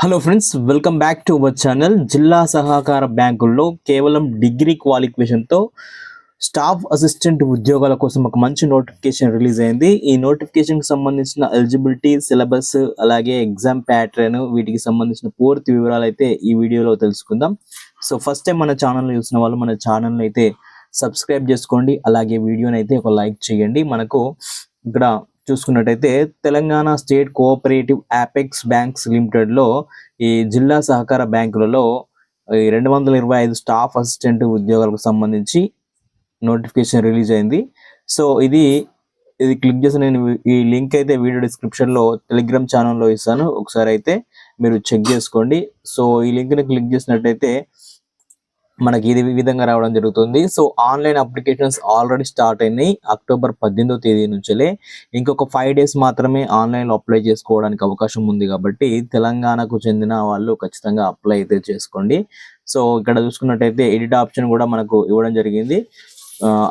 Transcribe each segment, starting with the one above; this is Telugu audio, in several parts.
Hello friends welcome back to our channel జిల్లా సహకార బ్యాంకుల్లో కేవలం డిగ్రీ క్వాలిఫికేషన్తో స్టాఫ్ అసిస్టెంట్ ఉద్యోగాల కోసం ఒక మంచి నోటిఫికేషన్ రిలీజ్ అయింది. ఈ నోటిఫికేషన్కి సంబంధించిన ఎలిజిబిలిటీ సిలబస్ అలాగే ఎగ్జామ్ ప్యాటర్న్ వీటికి సంబంధించిన పూర్తి వివరాలు అయితే ఈ వీడియోలో తెలుసుకుందాం. సో ఫస్ట్ టైం మన ఛానల్ చూసిన వాళ్ళు మన ఛానల్ అయితే సబ్స్క్రైబ్ చేసుకోండి. అలాగే వీడియోని అయితే ఒక లైక్ చేయండి. మనకు ఇక్కడ చూసుకున్నట్టయితే Telangana state cooperative apex banks లిమిటెడ్లో ఈ జిల్లా సహకార బ్యాంకులలో ఈ రెండు వందల ఇరవై ఐదు స్టాఫ్ అసిస్టెంట్ ఉద్యోగాలకు సంబంధించి నోటిఫికేషన్ రిలీజ్ అయింది. సో ఇది ఇది క్లిక్ చేసి నేను ఈ లింక్ అయితే వీడియో డిస్క్రిప్షన్లో టెలిగ్రామ్ ఛానల్లో ఇస్తాను. ఒకసారి అయితే మీరు చెక్ చేసుకోండి. సో ఈ లింక్ని క్లిక్ చేసినట్టయితే మనకి ఇది విధంగా రావడం జరుగుతుంది. So online applications already start అయినాయి అక్టోబర్ పద్దెనిమిదో తేదీ నుంచే ఇంకొక ఫైవ్ డేస్ మాత్రమే ఆన్లైన్లో అప్లై చేసుకోవడానికి అవకాశం ఉంది కాబట్టి తెలంగాణకు చెందిన వాళ్ళు ఖచ్చితంగా అప్లై అయితే చేసుకోండి. సో ఇక్కడ చూసుకున్నట్టయితే ఎడిట్ ఆప్షన్ కూడా మనకు ఇవ్వడం జరిగింది.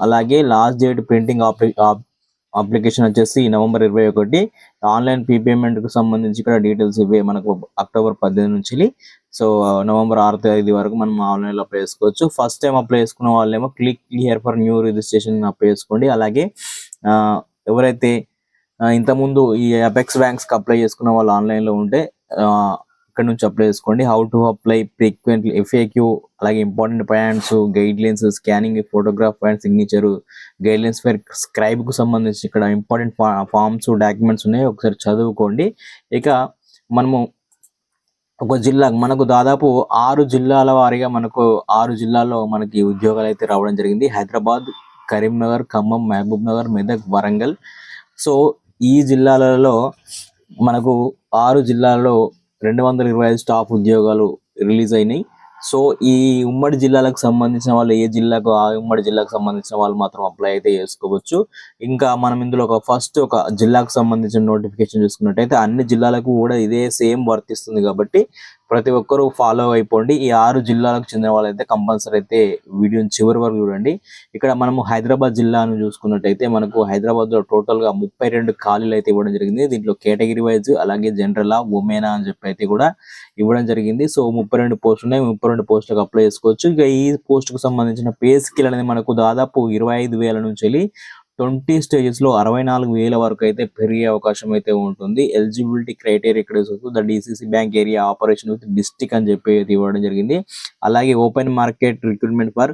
అలాగే లాస్ట్ డేట్ ప్రింటింగ్ అప్లికేషన్ వచ్చేసి నవంబర్ ఇరవై ఒకటి. ఆన్లైన్ పేమెంట్కు సంబంధించి ఇక్కడ డీటెయిల్స్ ఇవే మనకు అక్టోబర్ పద్దెనిమిది నుంచి సో నవంబర్ ఆరు తేదీ వరకు మనం ఆన్లైన్లో అప్లై చేసుకోవచ్చు. ఫస్ట్ టైం అప్లై చేసుకున్న వాళ్ళేమో click here for new registration apply చేసుకోండి. అలాగే ఆ, ఎవరైతే ఇంతకుముందు ఈ అపెక్స్ బ్యాంక్స్కి అప్లై చేసుకున్న వాళ్ళు ఆన్లైన్లో ఉంటే ఇక్కడ నుంచి అప్లై చేసుకోండి. How to apply frequently FAQ అలాగే important points guidelines scanning photograph and signature guidelines for స్క్రైబ్కు సంబంధించి ఇక్కడ ఇంపార్టెంట్ ఫార్మ్స్ డాక్యుమెంట్స్ ఉన్నాయి. ఒకసారి చదువుకోండి. ఇక మనము ఒక జిల్లా మనకు దాదాపు ఆరు జిల్లాల వారీగా మనకు ఆరు జిల్లాల్లో మనకి ఉద్యోగాలు అయితే రావడం జరిగింది. హైదరాబాద్ కరీంనగర్ ఖమ్మం మహబూబ్ నగర్ మెదక్ వరంగల్. సో ఈ జిల్లాలలో మనకు ఆరు జిల్లాల్లో రెండు వందల ఇరవై ఐదు స్టాఫ్ ఉద్యోగాలు రిలీజ్ అయినాయి. సో ఈ ఉమ్మడి జిల్లాలకు సంబంధించిన వాళ్ళు ఏ జిల్లాకు ఆ ఉమ్మడి జిల్లాకు సంబంధించిన వాళ్ళు మాత్రం అప్లై అయితే చేసుకోవచ్చు. ఇంకా మనం ఇందులో ఒక ఫస్ట్ ఒక జిల్లాకు సంబంధించిన నోటిఫికేషన్ చూసుకున్నట్టయితే అన్ని జిల్లాలకు కూడా ఇదే సేమ్ వర్తిస్తుంది కాబట్టి ప్రతి ఒక్కరూ ఫాలో అయిపోండి. ఈ ఆరు జిల్లాలకు చెందిన వాళ్ళైతే కంపల్సరీ అయితే వీడియోని చివరి వరకు చూడండి. ఇక్కడ మనము హైదరాబాద్ జిల్లాను చూసుకున్నట్టయితే మనకు హైదరాబాద్లో టోటల్గా ముప్పై రెండు ఖాళీలు అయితే ఇవ్వడం జరిగింది. దీంట్లో కేటగిరీ వైజ్ అలాగే జనరల్ ఉమెనా అని చెప్పి అయితే కూడా ఇవ్వడం జరిగింది. సో ముప్పై రెండు పోస్టులు ఉన్నాయి. ముప్పై రెండు పోస్టులకు అప్లై చేసుకోవచ్చు. ఇక ఈ పోస్టుకు సంబంధించిన పే స్కిల్ అనేది మనకు దాదాపు ఇరవై ఐదు వేల నుంచి వెళ్ళి ట్వంటీ స్టేజెస్లో అరవై నాలుగు వేల వరకు అయితే పెరిగే అవకాశం అయితే ఉంటుంది. ఎలిజిబిలిటీ క్రైటీరియా ఇక్కడ చూస్తూ the DCC bank area operation with district అని చెప్పి అయితే ఇవ్వడం జరిగింది. అలాగే open market recruitment for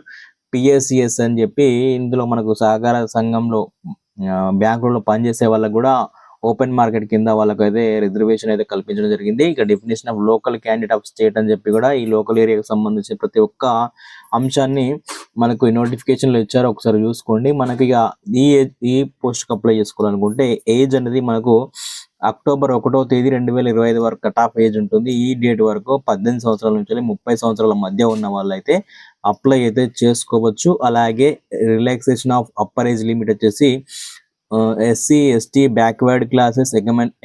PSCS అని చెప్పి ఇందులో మనకు సహకార సంఘంలో బ్యాంకులలో పనిచేసే వాళ్ళకు కూడా ఓపెన్ మార్కెట్ కింద వాళ్ళకైతే రిజర్వేషన్ అయితే కల్పించడం జరిగింది. ఇక definition of local candidate of state అని చెప్పి కూడా ఈ లోకల్ ఏరియాకి సంబంధించిన ప్రతి ఒక్క అంశాన్ని మనకు ఈ నోటిఫికేషన్ ఇచ్చారు ఒకసారి చూసుకోండి. మనకి ఇక ఈ ఈ పోస్ట్కి అప్లై చేసుకోవాలనుకుంటే ఏజ్ అనేది మనకు అక్టోబర్ ఒకటో తేదీ రెండు వేల ఇరవై ఐదు వరకు కట్ ఆఫ్ ఏజ్ ఉంటుంది. ఈ డేట్ వరకు పద్దెనిమిది సంవత్సరాల నుంచి ముప్పై సంవత్సరాల మధ్య ఉన్న వాళ్ళైతే అప్లై అయితే చేసుకోవచ్చు. అలాగే relaxation of upper age limit వచ్చేసి SC ST backward classes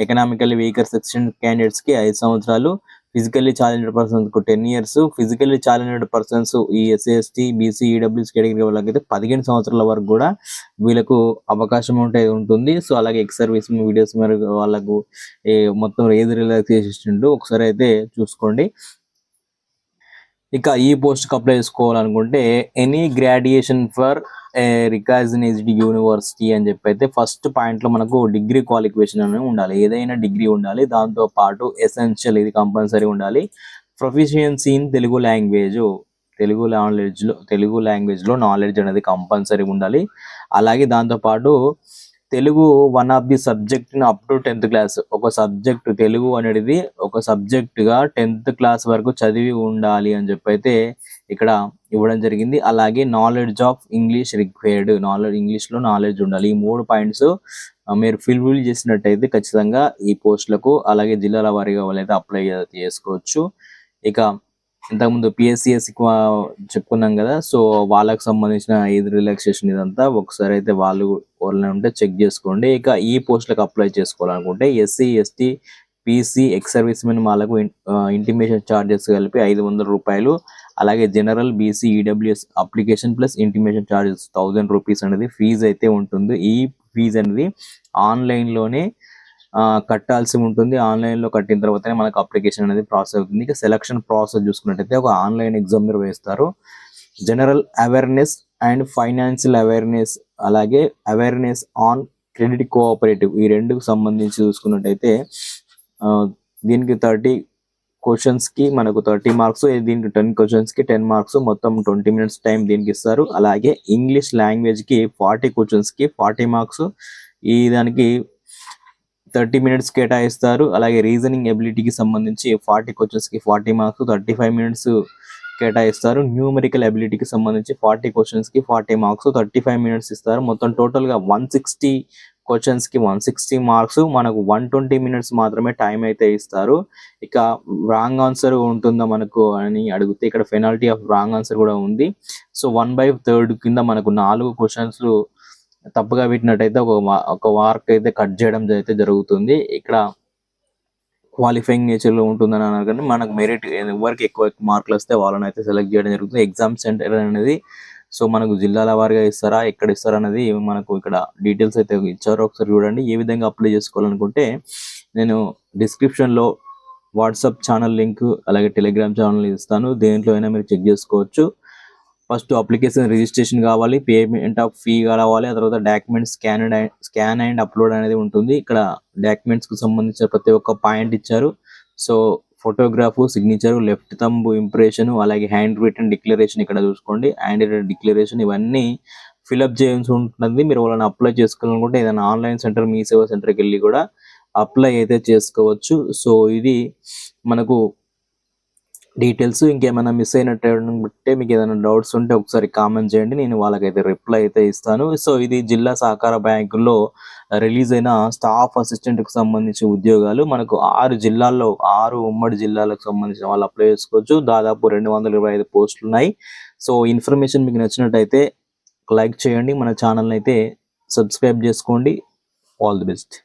economical weaker section క్యాండిడేట్స్కి ఐదు సంవత్సరాలు. Physically challenged పర్సన్స్కు ten years physically challenged persons ఈ SC ST BC EWS category వాళ్ళకైతే పదిహేను సంవత్సరాల వరకు కూడా వీళ్ళకు అవకాశం ఉంటే ఉంటుంది. సో అలాగే ఎక్స్ సర్వీస్ వీడియోస్ మరి వాళ్ళకు మొత్తం ఏది రిలాక్సేషన్ ఒకసారి అయితే చూసుకోండి. ఇక ఈ పోస్ట్కి అప్లై చేసుకోవాలనుకుంటే any graduation for recognised university అని చెప్పి అయితే ఫస్ట్ పాయింట్లో మనకు డిగ్రీ క్వాలిఫికేషన్ అనేది ఉండాలి. ఏదైనా డిగ్రీ ఉండాలి. దాంతో పాటు ఎసెన్షియల్ ఇది కంపల్సరీ ఉండాలి. Proficiency in Telugu language Telugu లాంగ్వేజ్లో తెలుగు లాంగ్వేజ్లో నాలెడ్జ్ అనేది కంపల్సరీ ఉండాలి. అలాగే దాంతో పాటు Telugu one of the subject up to tenth class ఒక సబ్జెక్ట్ తెలుగు అనేది ఒక సబ్జెక్ట్గా టెన్త్ క్లాస్ వరకు చదివి ఉండాలి అని చెప్పి అయితే ఇక్కడ ఇవ్వడం జరిగింది. అలాగే knowledge of English required knowledge ఇంగ్లీష్లో నాలెడ్జ్ ఉండాలి. ఈ మూడు పాయింట్స్ మీరు ఫిల్ చేసినట్టయితే ఖచ్చితంగా ఈ పోస్టులకు అలాగే జిల్లాల వారీగా వాళ్ళైతే అప్లై చేసుకోవచ్చు. ఇక ఇంతకుముందు పిఎస్సిఎస్ చెప్పుకున్నాం కదా సో వాళ్ళకి సంబంధించిన ఐదు రిలాక్సేషన్ ఇదంతా ఒకసారి అయితే వాళ్ళు వాళ్ళని ఉంటే చెక్ చేసుకోండి. ఇక ఈ పోస్టులకు అప్లై చేసుకోవాలనుకుంటే SC ST PC ex service men వాళ్ళకు ఇంటిమేషన్ ఛార్జెస్ కలిపి ఐదు వందల రూపాయలు అలాగే general BC EWS application plus intimation charges thousand rupees అనేది ఫీజు అయితే ఉంటుంది. ఈ ఫీజు అనేది ఆన్లైన్లోనే కట్టాల్సి ఉంటుంది. ఆన్లైన్లో కట్టిన తర్వాతనే మనకు అప్లికేషన్ అనేది ప్రాసెస్ అవుతుంది. ఇక సెలక్షన్ ప్రాసెస్ చూసుకున్నట్టయితే ఒక ఆన్లైన్ ఎగ్జామ్ నిర్వహిస్తారు general awareness and financial awareness అలాగే అవేర్నెస్ ఆన్ క్రెడిట్ కోఆపరేటివ్ ఈ రెండుకు సంబంధించి చూసుకున్నట్టయితే దీనికి థర్టీ క్వశ్చన్స్కి మనకు థర్టీ మార్క్స్ దీనికి టెన్ క్వశ్చన్స్కి టెన్ మార్క్స్ మొత్తం ట్వంటీ మినిట్స్ టైం దీనికి ఇస్తారు. అలాగే ఇంగ్లీష్ లాంగ్వేజ్కి ఫార్టీ క్వశ్చన్స్కి ఫార్టీ మార్క్స్ ఈ దానికి థర్టీ మినిట్స్ కేటాయిస్తారు. అలాగే రీజనింగ్ ఎబిలిటీకి సంబంధించి ఫార్టీ క్వశ్చన్స్కి forty marks thirty five minutes కేటాయిస్తారు. న్యూమరికల్ అబిలిటీకి సంబంధించి ఫార్టీ క్వశ్చన్స్కి forty marks thirty five minutes ఇస్తారు. మొత్తం టోటల్గా వన్ సిక్స్టీ క్వశ్చన్స్కి వన్ సిక్స్టీ మార్క్స్ మనకు వన్ ట్వంటీ మినిట్స్ మాత్రమే టైం అయితే ఇస్తారు. ఇక రాంగ్ ఆన్సర్ ఉంటుందా మనకు అని అడిగితే ఇక్కడ పెనాల్టీ ఆఫ్ రాంగ్ ఆన్సర్ కూడా ఉంది. సో వన్ బై థర్డ్ కింద మనకు నాలుగు క్వశ్చన్స్ తప్పుగా పెట్టినట్టయితే ఒక ఒక మార్క్ అయితే కట్ చేయడం అయితే జరుగుతుంది. ఇక్కడ క్వాలిఫైయింగ్ నేచర్లో ఉంటుందని అన్నారు కానీ మనకు మెరిట్ ఎవరికి ఎక్కువ మార్కులు వస్తే వాళ్ళని అయితే సెలెక్ట్ చేయడం జరుగుతుంది. ఎగ్జామ్ సెంటర్ అనేది సో మనకు జిల్లాల వారిగా ఇస్తారా ఎక్కడ ఇస్తారా అనేది మనకు ఇక్కడ డీటెయిల్స్ అయితే ఇచ్చారో. ఒకసారి చూడండి ఏ విధంగా అప్లై చేసుకోవాలనుకుంటే నేను డిస్క్రిప్షన్లో వాట్సాప్ ఛానల్ లింక్ అలాగే టెలిగ్రామ్ ఛానల్ ఇస్తాను. దేంట్లో అయినా మీరు చెక్ చేసుకోవచ్చు. ఫస్ట్ అప్లికేషన్ రిజిస్ట్రేషన్ కావాలి పేమెంట్ ఆఫ్ ఫీ కావాలి ఆ తర్వాత document scan and scan and upload అనేది ఉంటుంది. ఇక్కడ డాక్యుమెంట్స్కి సంబంధించిన ప్రతి ఒక్క పాయింట్ ఇచ్చారు. So photograph signature left thumb impression అలాగే హ్యాండ్ రిటర్న్ డిక్లరేషన్ ఇక్కడ చూసుకోండి. హ్యాండ్ రిటర్న్ డిక్లరేషన్ ఇవన్నీ ఫిలప్ చేయాల్సి ఉంటుంది. మీరు వాళ్ళని అప్లై చేసుకోవాలనుకుంటే ఏదైనా ఆన్లైన్ సెంటర్ మీ సేవా సెంటర్కి వెళ్ళి కూడా అప్లై అయితే చేసుకోవచ్చు. సో ఇది మనకు డీటెయిల్స్ ఇంకేమైనా మిస్ అయినట్టు ఉంటే మీకు ఏదైనా డౌట్స్ ఉంటే ఒకసారి కామెంట్ చేయండి. నేను వాళ్ళకైతే రిప్లై అయితే ఇస్తాను. సో ఇది జిల్లా సహకార బ్యాంకుల్లో రిలీజ్ అయిన స్టాఫ్ అసిస్టెంట్కు సంబంధించి ఉద్యోగాలు. మనకు ఆరు జిల్లాల్లో ఆరు ఉమ్మడి జిల్లాలకు సంబంధించిన వాళ్ళు అప్లై చేసుకోవచ్చు. దాదాపు రెండు వందల ఇరవై ఐదు పోస్టులు ఉన్నాయి. సో ఇన్ఫర్మేషన్ మీకు నచ్చినట్టయితే లైక్ చేయండి. మన ఛానల్ని అయితే సబ్స్క్రైబ్ చేసుకోండి. All the best.